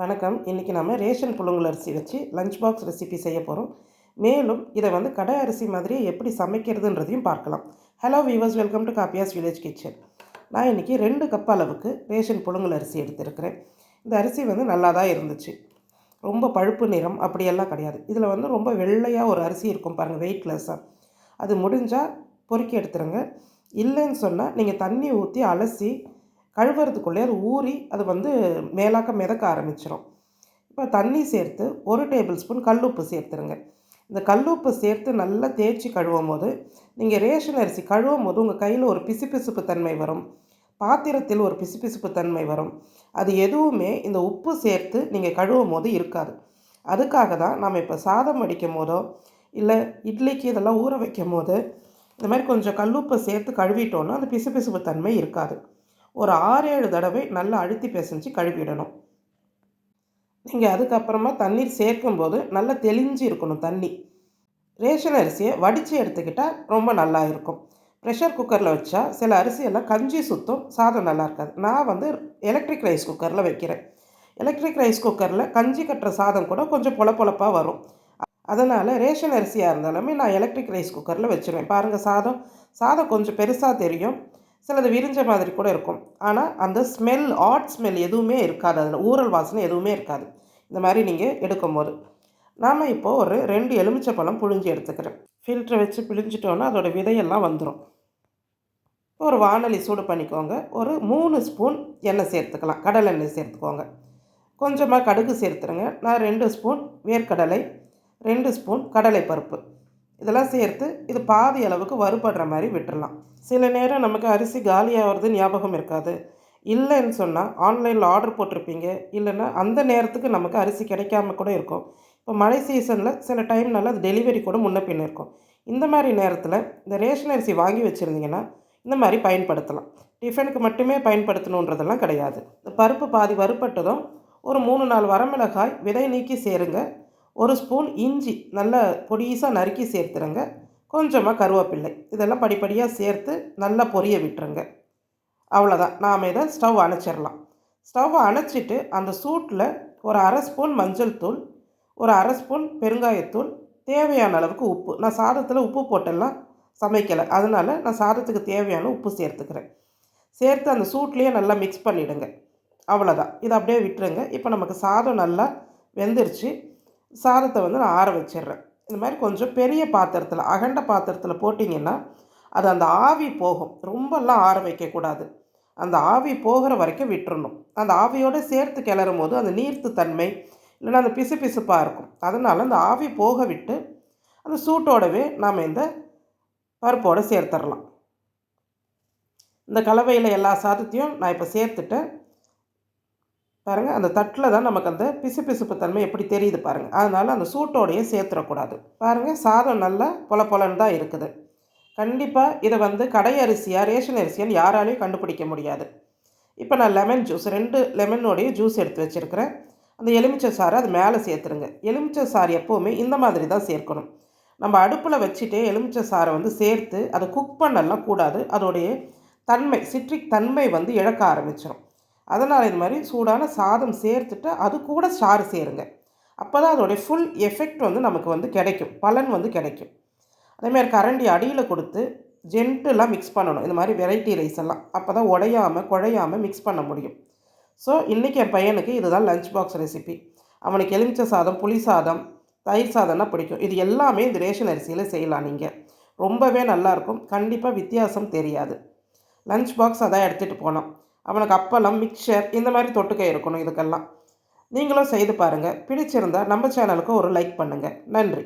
வணக்கம். இன்றைக்கி நம்ம ரேஷன் புழுங்கல் அரிசி வச்சு லஞ்ச் பாக்ஸ் ரெசிபி செய்ய போகிறோம் மேலும் இதை வந்து கடை அரிசி மாதிரி எப்படி சமைக்கிறதுன்றதையும் பார்க்கலாம். Hello viewers welcome to Kappiyas village kitchen நான் இன்றைக்கி ரெண்டு கப் அளவுக்கு ரேஷன் புழுங்கல் அரிசி எடுத்திருக்கிறேன். இந்த அரிசி வந்து நல்லா தான் இருந்துச்சு. ரொம்ப பழுப்பு நிறம் அப்படியெல்லாம் கிடையாது. இதில் வந்து ரொம்ப வெள்ளையாக ஒரு அரிசி இருக்கும் பாருங்கள் வெயிட்லெஸ்ஸாக அது முடிஞ்சால் பொறுக்கி எடுத்துருங்க. இல்லைன்னு சொன்னால் நீங்கள் தண்ணி ஊற்றி அலசி கழுவுறதுக்குள்ளே அது ஊறி அது வந்து மேலாக்க மிதக்க ஆரம்பிச்சிடும் இப்போ தண்ணி சேர்த்து ஒரு டேபிள் ஸ்பூன் கல்லுப்பு சேர்த்துருங்க. இந்த கல்லுப்பு சேர்த்து நல்லா தேய்ச்சி கழுவும் போது நீங்கள் ரேஷன் அரிசி கழுவும் போது உங்கள் கையில் ஒரு பிசுபிசுப்பு தன்மை வரும். பாத்திரத்தில் ஒரு பிசுபிசுப்பு தன்மை வரும். அது எதுவுமே இந்த உப்பு சேர்த்து நீங்கள் கழுவும் போது இருக்காது. அதுக்காக தான் நம்ம இப்போ சாதம் வடிக்கும் போதோ இல்லை இட்லிக்கு இதெல்லாம் ஊற வைக்கும் போது இந்த மாதிரி கொஞ்சம் கல்லுப்பை சேர்த்து கழுவிட்டோன்னா அந்த பிசுபிசுப்பு தன்மை இருக்காது. ஒரு ஆறு ஏழு தடவை நல்லா அழுத்தி பிசைஞ்சு கழுவிடணும். நீங்கள் அதுக்கப்புறமா தண்ணீர் சேர்க்கும்போது நல்லா தெளிஞ்சு இருக்கணும் தண்ணி. ரேஷன் அரிசியை வடித்து எடுத்துக்கிட்டால் ரொம்ப நல்லா இருக்கும். ப்ரெஷர் குக்கரில் வச்சா சில அரிசியெல்லாம் கஞ்சி சுத்தம் சாதம் நல்லா இருக்காது. நான் வந்து எலக்ட்ரிக் ரைஸ் குக்கரில் வைக்கிறேன். எலக்ட்ரிக் ரைஸ் குக்கரில் கஞ்சி கட்டுற சாதம் கூட கொஞ்சம் பொல வரும். அதனால் ரேஷன் அரிசியாக இருந்தாலுமே நான் எலக்ட்ரிக் ரைஸ் குக்கரில் வச்சுருவேன். பாருங்கள் சாதம் சாதம் கொஞ்சம் பெருசாக தெரியும். சிலது விரிஞ்ச மாதிரி கூட இருக்கும். ஆனால் அந்த ஸ்மெல் ஆட் ஸ்மெல் எதுவுமே இருக்காது. அதில் ஊரல் வாசனை எதுவுமே இருக்காது. இந்த மாதிரி நீங்கள் எடுக்கும்போது. நாம் இப்போது ஒரு ரெண்டு எலுமிச்சை பழம் புழிஞ்சு எடுத்துக்கிறேன் ஃபில்ட்ரை வச்சு பிழிஞ்சிட்டோன்னா அதோடய விதையெல்லாம் வந்துடும் ஒரு வானொலி சூடு பண்ணிக்கோங்க. ஒரு மூணு ஸ்பூன் எண்ணெய் சேர்த்துக்கலாம். கடலை எண்ணெய் சேர்த்துக்கோங்க. கொஞ்சமாக கடுகு சேர்த்துருங்க. நான் ரெண்டு ஸ்பூன் வேர்க்கடலை ரெண்டு ஸ்பூன் கடலை பருப்பு இதெல்லாம் சேர்த்து இது பாதி அளவுக்கு வறுபடுற மாதிரி விட்டுடலாம் சில நேரம் நமக்கு அரிசி காலியாகிறது ஞாபகம் இருக்காது. இல்லைன்னு சொன்னால் ஆன்லைனில் ஆர்டர் போட்டிருப்பீங்க. இல்லைன்னா அந்த நேரத்துக்கு நமக்கு அரிசி கிடைக்காம கூட இருக்கும். இப்போ மழை சீசனில் சில டைம்னால அது டெலிவரி கூட முன்ன பின்ன இருக்கும். இந்த மாதிரி நேரத்தில் இந்த ரேஷன் அரிசி வாங்கி வச்சுருந்தீங்கன்னா இந்த மாதிரி பயன்படுத்தலாம். டிஃபனுக்கு மட்டுமே பயன்படுத்தணுன்றதெல்லாம் கிடையாது. இந்த பருப்பு பாதி வறுப்பட்டதும் ஒரு மூணு நாலு வரமிளகாய் விதை நீக்கி சேருங்க. ஒரு ஸ்பூன் இஞ்சி நல்லா பொடிசாக நறுக்கி சேர்த்துருங்க. கொஞ்சமாக கருவேப்பில்லை இதெல்லாம் படிப்படியாக சேர்த்து நல்லா பொரிய விட்டுருங்க. அவ்வளோதான் நாம் இதை ஸ்டவ் அணைச்சிடலாம். ஸ்டவ் அணைச்சிட்டு அந்த சூட்டில் ஒரு அரை ஸ்பூன் மஞ்சள் தூள் ஒரு அரை ஸ்பூன் பெருங்காயத்தூள் தேவையான அளவுக்கு உப்பு. நான் சாதத்தில் உப்பு போட்டெல்லாம் சமைக்கலை. அதனால் நான் சாதத்துக்கு தேவையான உப்பு சேர்த்துக்கிறேன். சேர்த்து அந்த சூட்லேயே நல்லா மிக்ஸ் பண்ணிவிடுங்க அவ்வளோதான் இதை அப்படியே விட்டுருங்க. இப்போ நமக்கு சாதம் நல்லா வெந்துருச்சு. சாதத்தை வந்து நான் ஆற வச்சிடுறேன். இந்த மாதிரி கொஞ்சம் பெரிய பாத்திரத்தில் அகண்ட பாத்திரத்தில் போட்டிங்கன்னா அது அந்த ஆவி போகும். ரொம்பலாம் ஆற வைக்கக்கூடாது. அந்த ஆவி போகிற வரைக்கும் விட்டுறணும். அந்த ஆவியோடு சேர்த்து கிளறும் போது அந்த நீர்த்து தன்மை இல்லைன்னா அந்த பிசு பிசுப்பாக இருக்கும். அதனால் அந்த ஆவி போக விட்டு அந்த சூட்டோடவே நாம் இந்த பருப்போடு சேர்த்துடலாம். இந்த கலவையில் எல்லா சாதத்தையும் நான் இப்போ சேர்த்துட்டேன் பாருங்கள் அந்த தட்டில் தான் நமக்கு அந்த பிசு பிசுப்பு தன்மை எப்படி தெரியுது பாருங்கள் அதனால் அந்த சூட்டோடையே சேர்த்துடக்கூடாது. பாருங்கள் சாதம் நல்லா பொல பொலன்னு தான் இருக்குது. கண்டிப்பாக இதை வந்து கடை அரிசியாக ரேஷன் அரிசியான்னு யாராலையும் கண்டுபிடிக்க முடியாது. இப்போ நான் லெமன் ஜூஸ் ரெண்டு லெமனோடைய ஜூஸ் எடுத்து வச்சுருக்கிறேன். அந்த எலுமிச்சை சாறை அது மேலே சேர்த்துருங்க. எலுமிச்சை சாறு எப்போவுமே இந்த மாதிரி தான் சேர்க்கணும். நம்ம அடுப்பில் வச்சுட்டே எலுமிச்சை சாறை வந்து சேர்த்து அதை குக் பண்ணலாம் கூடாது. அதோடைய தன்மை சிட்ரிக் தன்மை வந்து இழக்க ஆரம்பிச்சிடும் அதனால் இது மாதிரி சூடான சாதம் சேர்த்துட்டு அது கூட சாறு சேருங்க. அப்போ தான் அதோடைய ஃபுல் எஃபெக்ட் வந்து நமக்கு வந்து கிடைக்கும். பலன் வந்து கிடைக்கும். அதேமாதிரி கரண்டி அடியில் கொடுத்து ஜென்ட்டுலாம் மிக்ஸ் பண்ணணும். இந்த மாதிரி வெரைட்டி ரைஸ் எல்லாம். அப்போ தான் உடையாமல் குழையாமல் மிக்ஸ் பண்ண முடியும். ஸோ இன்றைக்கி என் பையனுக்கு இதுதான் லஞ்ச் பாக்ஸ் ரெசிபி அவனுக்கு எலுமிச்சை சாதம் புளி சாதம் தயிர் சாதம்னா பிடிக்கும். இது எல்லாமே இந்த ரேஷன் அரிசியில் செய்யலாம் நீங்கள் ரொம்பவே நல்லாயிருக்கும் கண்டிப்பாக வித்தியாசம் தெரியாது. லஞ்ச் பாக்ஸ் அதான் எடுத்துகிட்டு போனோம். அவனுக்கு அப்பளம் மிக்சர் இந்த மாதிரி தொட்டுக்க இருக்கணும் இதுக்கெல்லாம். நீங்களும் செய்து பாருங்கள் பிடிச்சிருந்தால் நம்ம சேனலுக்கு ஒரு லைக் பண்ணுங்கள் நன்றி.